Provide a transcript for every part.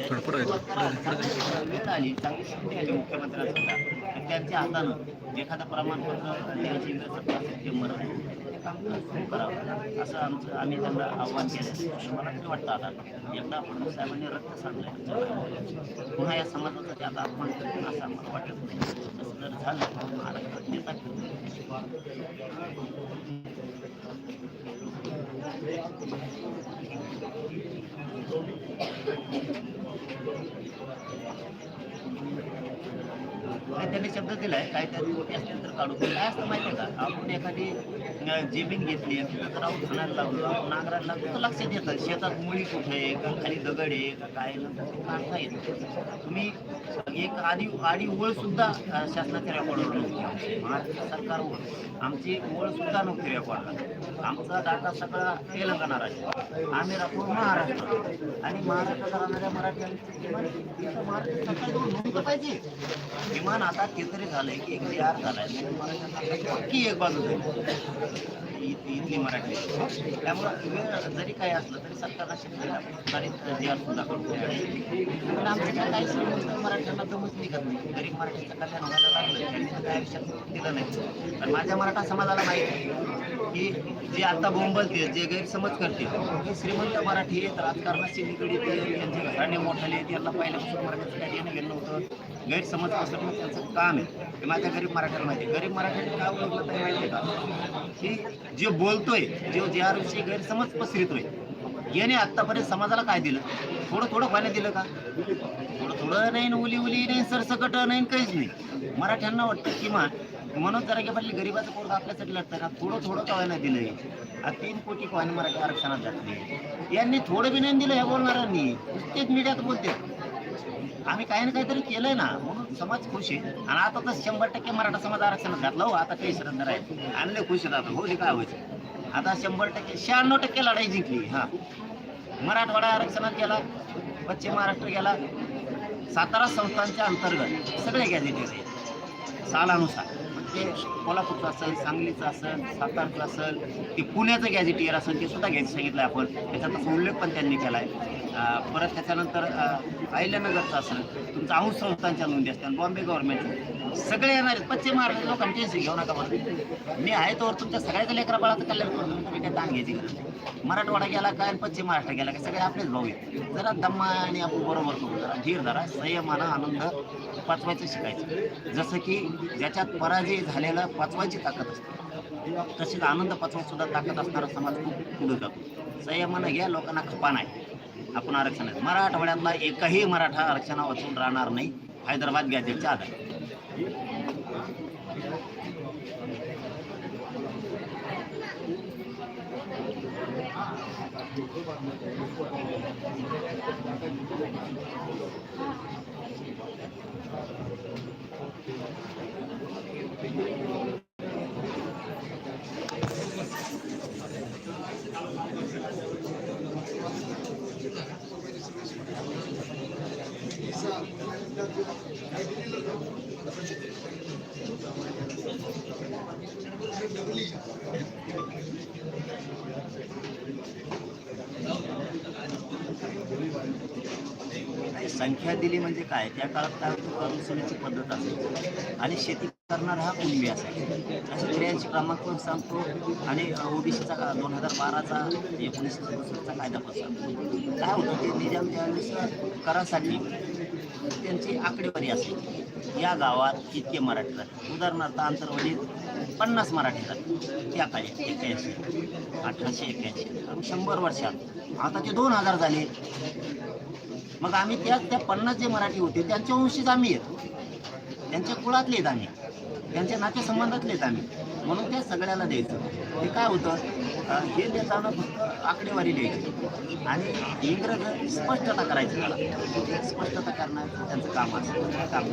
वेळ आली चांगली संधी आली मुख्यमंत्र्यांसुद्धा त्यांच्या हातानं एखादं प्रमाणपत्र द्यायची जर असेल ते मरण काम करावं असं आमचं आम्ही त्यांना आव्हान केलं असं मला तरी वाटतं आता. एकदा फडणवीस साहेबांनी रक्त सांगलंय पुन्हा या समाजाचं ते आता अपमान असं आम्हाला वाटत नाही. तसं जर झालं तर महाराष्ट्रात नेता नाही त्यांनी शब्द दिलाय काय त्यात गोटी असतील तर काढू. काय असतं माहितीये का? आपण एखादी जमीन घेतली तर आपण खणायला लागलो आपण नांगरायला लागलो तर लक्षात येतं. शेतात मुळी कुठे आहे का खाली दगड आहे का काय नंतर ते काढता येतं. तुम्ही एक आधी आधी ओळ सुद्धा शासनाच्या रेकॉर्डवर नव्हती. महाराष्ट्र सरकारवर आमची ओळ सुद्धा नव्हती रेकॉर्डला आमचा डाटा सगळा तेलंगणा राज्य आम्ही राहतो महाराष्ट्र आणि महाराष्ट्रात राहणाऱ्या मराठ्यांची पाहिजे. किमान आता ते तरी झालंय की एक जे झालाय. म्हणजे पक्की एक बाजू झाली. इथली मराठी त्यामुळं वेळ जरी काय असलं तरी सरकारला शेतकऱ्याला सुधारित जे आर सुद्धा पण आमच्याकडे काही समजलं मराठ्यांना दमच निघत नाही. गरीब मराठीचं कल्याण व्हायला लागलं. त्यांनी काय आयुष्यात दिलं नाही. पण माझ्या मराठा समाजाला माहिती आहे. की जे आता बोंबलते जे गैरसमज करते हे श्रीमंत मराठी आहेत राजकारणाशी निगडीत आहेत, यांचे घराणे मोठाले आहेत यांना पहिल्यापासून मराठीचं काही येणं गेलं नव्हतं गैरसमज पसरणं त्यांचं काम आहे. हे माझ्या गरीब मराठ्याला माहिती गरीब मराठ्याने काय ओळखलं तर माहिती आहे का? की जे बोलतोय जे जे गैरसमज पसरतोय याने आत्तापर्यंत समाजाला काय दिलं? थोडं थोडं पाणी दिलं का? थोडं थोडं नाही उली उली नाही सरसकट नाही काहीच नाही. मराठ्यांना वाटतं किमान म्हणून जरा की पाटली गरीबाचं पोरग आपल्यासाठी लढतं का थोडं थोडं का नाही दिलंय तीन कोटी कोणी मराठी आरक्षणात घातले यांनी थोडं बी नाही दिलं हे बोलणाऱ्यांनी. नुसतेच मीडियात बोलते. आम्ही काही ना काहीतरी केलंय ना म्हणून समाज खुश आहे. आणि आता तर शंभर टक्के मराठा समाज आरक्षणात घातला हो. आता काही श्रद्धा आहे आणले खुश आहेत आता. हो ते काय व्हायचं आता शंभर टक्के शहाण्णव टक्के लढाई जिंकली. हा. मराठवाडा आरक्षणात गेला पश्चिम महाराष्ट्र गेला. सातारा संस्थांच्या अंतर्गत सगळे गॅजेटेड आहेत सालानुसार. ते कोल्हापूरचं असेल सांगलीचं असेल सातारचं असेल ते पुण्याचं गॅझेटियर असेल ते सुद्धा घ्यायचं सांगितलं आपण. त्याचा तसा उल्लेख पण त्यांनी केला आहे परत त्याच्यानंतर अहिल्यानगरचं असेल तुमचं अंश संस्थांच्या नोंदी असतात बॉम्बे गव्हर्नमेंट सगळे येणार आहेत पश्चिम महाराष्ट्र लोकांची टेन्शन घेऊ नका मला मी आहे तोवर तुमच्या सगळ्याच लेकरा बाळाचं कल्याण करून तुम्ही काय ताण घ्यायची गरज मराठवाडा गेला काय आणि पश्चिम महाराष्ट्र गेला काय सगळे आपलेच भाऊ आहेत. जरा दम्मा आणि आपण बरोबर करू. जरा धीर धरा. संयमानं आनंद पाचवायचं शिकायचं. जसं की ज्याच्यात पराजय झालेला पाचवायची ताकद असते. तशीच आनंद पाचवायची सुद्धा ताकद असणारा समाज खूप पुढे जातो. संयमानं घ्या लोकांना खपा नाही. आपण आरक्षण आहे मराठवाड्यातला एकही मराठा आरक्षणा वाचून राहणार नाही. हैदराबाद गॅजेटच्या आधारे. नाही, संख्या दिली म्हणजे काय? त्या काळात काय होतं पद्धत असायची आणि शेती करणारा हा कुणबी असायचा अशा स्त्रियांची क्रमांक पण सांगतो. आणि ओबीसीचा दोन हजार बाराचा एकोणीसशे सदुसष्टचा कायदा पण सांगतो. काय होतं ते निजाम त्यावेळेस करासाठी त्यांची आकडेवारी असायची या गावात इतके मराठी राहतात. उदाहरणार्थ आंतरवलीत पन्नास मराठी राहतात. त्या काळी एक्क्याऐंशी अठराशे एक्क्याऐंशी शंभर वर्षात आता ते दोन हजार झाले. मग आम्ही त्या त्या पन्नास जे मराठी होते त्यांच्या वंशीच आम्ही येतो. त्यांच्या कुळातले आहेत आम्ही. त्यांच्या नातेसंबंधातले आहेत आम्ही. म्हणून त्या सगळ्याला द्यायचं. ते काय होतं? हे देताना फक्त आकडेवारी द्यायची. आणि इंग्रज स्पष्टता करायची मला स्पष्टता करणं त्यांचं काम असतं. काम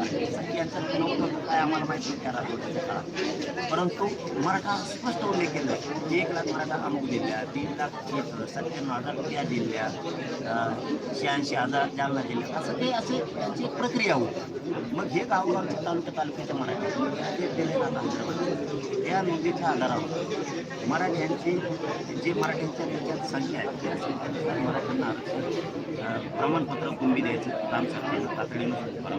यांचं नव्हतं काय आम्हाला माहिती नाही त्या काळात. परंतु मराठा स्पष्ट उल्लेख केला. एक लाख मराठा अमुक दिल्या तीन लाख सत्त्याण्णव हजार त्या दिल्या शहाऐंशी हजार जालना दिल्या. असं ते असे त्यांची प्रक्रिया होती. मग हे गावगावच्या तालुक्या तालुक्याच्या मराठी हे दिले जातात त्या नोंदीच्या आधारावर मराठ्यांची जे मराठ्यांच्या त्याच्यात संख्या आहे त्या संख्येनुसार मराठ्यांना आरक्षण प्रमाणपत्र कुणबी द्यायचं काम सरकारनं तातडीनुसार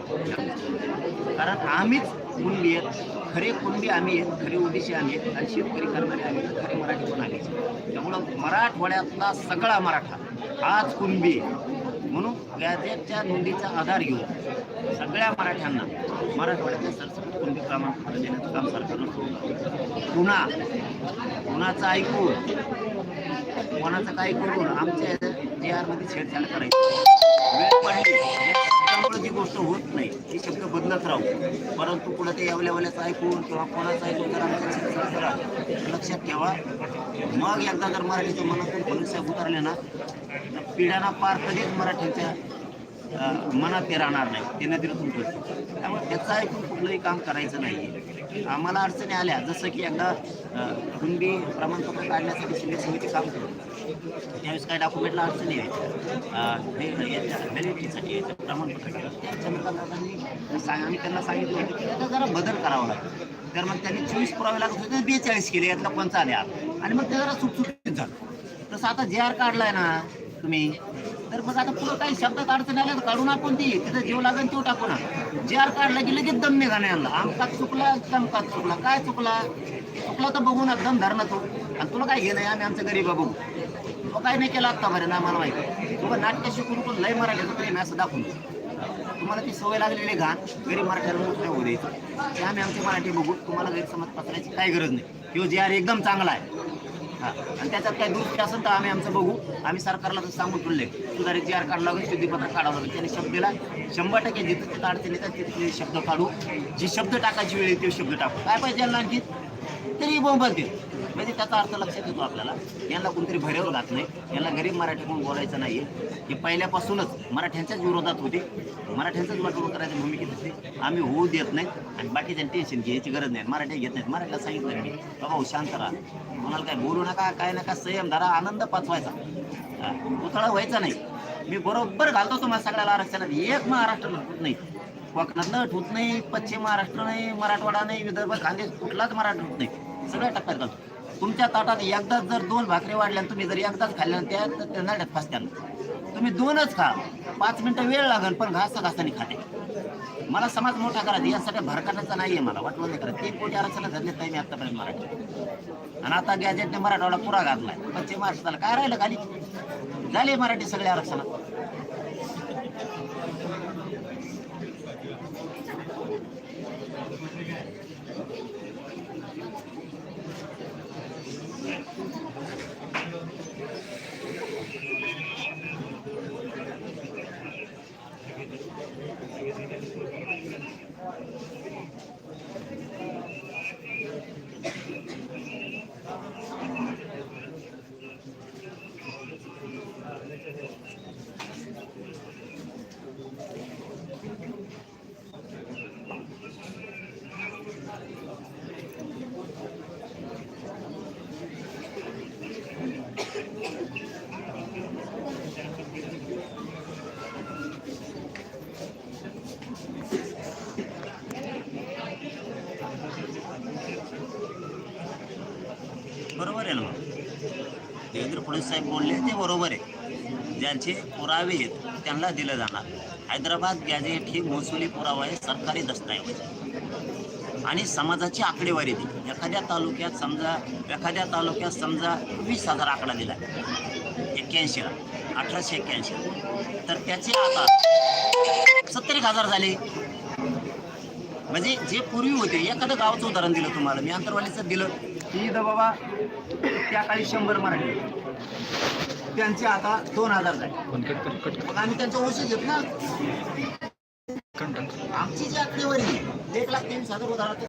कारण आम्हीच कुणबी आहेत खरे कुणबी आम्ही आहेत खरे ओडिशी आम्ही आहेत आणि शेतकरी करणारे आम्ही आहेत, खरे मराठी पण आम्हीच त्यामुळं मराठवाड्यातला सगळा मराठा आज कुणबी म्हणून गॅजेटच्या नोंदीचा आधार घेऊन सगळ्या मराठ्यांना मराठवाड्याच्या सरसकट कोणती प्रमाणपत्र देण्याचं काम सरकारनं सुरू पुन्हा कुणाचं ऐकून कोणाचं काय करून आमच्या जे आरमध्ये छेडछाड करायची. वेळ पडली या जी गोष्ट होत नाही. ती शब्द बदलत राहू. परंतु कुणा ते यावल्यावल्याचं ऐकून किंवा कोणाचं ऐकून जर आमच्या करा. लक्षात ठेवा. मग एकदा जर मराठीच्या मनातून पोलीस उतरले ना तर पिढ्यांना पार कधीच मराठीच्या मनात ते राहणार नाही. ते नदीतून तुमचं त्यामुळे त्याचं ऐकून कुठलंही काम करायचं नाही आम्हाला अडचणी आल्या. जसं की एकदा अं, कुणबी प्रमाणपत्र काढण्यासाठी शिंदे समिती काम करत त्यावेळेस काय डॉक्युमेंटला अडचणी आहे व्हॅलिडिटीसाठी यायचं प्रमाणपत्र काढायचं सांग आम्ही त्यांना सांगितलं होतं की त्याचा जरा बदल करावा लागतो तर मग त्यांनी चोवीस पुरावे लागत होते बेचाळीस केले यातला कोणचा आत? आणि मग ते जरा सुटसुटीत झालं. तसं आता जे आर काढलाय ना तुम्ही तर मग आता पुढं काही शब्दात अडचण आल्या तर काढून आपण ती तिथं जीव लागेल तो टाकू ना जे आर काढला की लगेच दम निघाणे आणला आमकात चुकला दमकात चुकला. काय चुकला? चुकला तर बघून दम धरणं तो. आणि तुला काय घेणं आम्ही आमचं गरीब बघू तो काय नाही केला आत्ता बरं ना मला माहिती. तुला नाट्य शिकून पण लय मराठीचं प्रेम असं दाखवून तुम्हाला ती सवय लागलेली घाण गरीब मराठ्याला मोठ नाही होऊ द्यायचं? ते आम्ही आमची मराठी बघू. तुम्हाला गैरसमज पसरायची काही गरज नाही. किंवा जे आर एकदम चांगला आहे. हां. आणि त्याच्यात काही दुरुस्ती असेल तर आम्ही आमचं बघू. आम्ही सरकारला तर सांगू तुले. सुधारित जी आर काढला लागेल शुद्धीपत्र काढावं लागेल. त्याने शब्द दिला. शंभर टक्के जिथं तिथं अडचण येतात तिथले शब्द काढू. जे शब्द टाकायची वेळ येते ते शब्द टाकू. काय पाहिजे आणखी? तरी बोंबलतील म्हणजे त्याचा अर्थ लक्षात येतो आपल्याला. यांना कोणतरी भरेवर घात नाही. यांना गरीब मराठी म्हणून बोलायचं नाही हे पहिल्यापासूनच मराठ्यांच्याच विरोधात होते. मराठ्यांचंच वाटवून करायची भूमिकेत होते आम्ही होऊ देत नाही आणि बाकीच्या टेन्शन घ्यायची गरज नाही. मराठी घेत नाहीत. मराठीला सांगितलं मी बाबा हो, शांत राहा. कोणाला काय बोलू नका. काय नका. संयम धरा. आनंद पाचवायचा. पुतळा व्हायचा नाही. मी बरोबर घालतो तुम्हाला सगळ्याला आरक्षणात. एक महाराष्ट्र होत नाही. कोकणातलं ठूत नाही. पश्चिम महाराष्ट्र नाही. मराठवाडा नाही. विदर्भ खानदेश कुठलाच मराठा होत नाही. सगळ्या टप्प्यात घालतो. तुमच्या ताटात एकदाच जर दोन भाकरी वाढल्या तुम्ही जर एकदाच खाल्ल्या त्या त्या नाड्यात फसत्या तुम्ही दोनच खा. पाच मिनिटं वेळ लागेल पण घास घासाने खाते. मला समाज मोठा करायचा यासाठी भरकटायचा आहे मला. वाटलं नाही करत ते कोटी आरक्षण धरले नाही मी आतापर्यंत मराठी आणि आता गॅजेटने मराठवाडा पुरा घातलाय. पश्चिम महाराष्ट्राला काय राहिलं खाली? झाले मराठी सगळे आरक्षणात Thank you. फडणवीस साहेब बोलले ते बरोबर आहे. ज्यांचे पुरावे आहेत त्यांना दिलं जाणार. हैदराबाद गॅजेट ही महसुली पुरावा आहे सरकारी दस्तऐवज आणि समाजाची आकडेवारी दिली एखाद्या तालुक्यात समजा एखाद्या तालुक्यात समजा वीस हजार आकडा दिला. एक्क्याऐंशीला अठराशे एक्क्याऐंशी तर त्याचे आता सत्तर एक हजार झाले. म्हणजे जे पूर्वी होते एखादं गावाचं उदाहरण दिलं तुम्हाला. मी अंतरवालीचं दिलं. की इथं बाबा त्या काळी शंभर मराठी. त्यांचे आता दोन हजार झाले. मग आम्ही त्यांचं ओळखी घेत ना. आमची जी आकडेवारी एक लाख तेवीस हजार उदाहरण